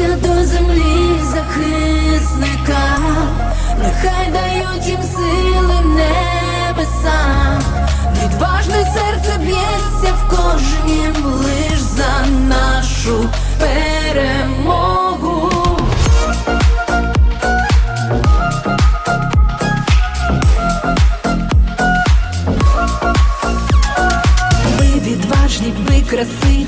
Тягнуться до землі захисника, нехай дають їм сили не.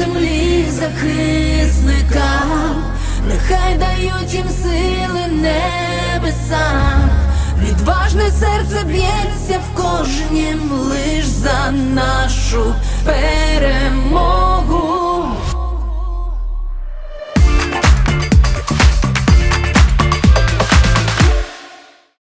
землі захисникам, нехай дають їм сили небеса, відважне серце б'ється в кожнім лиш за нашу перемогу.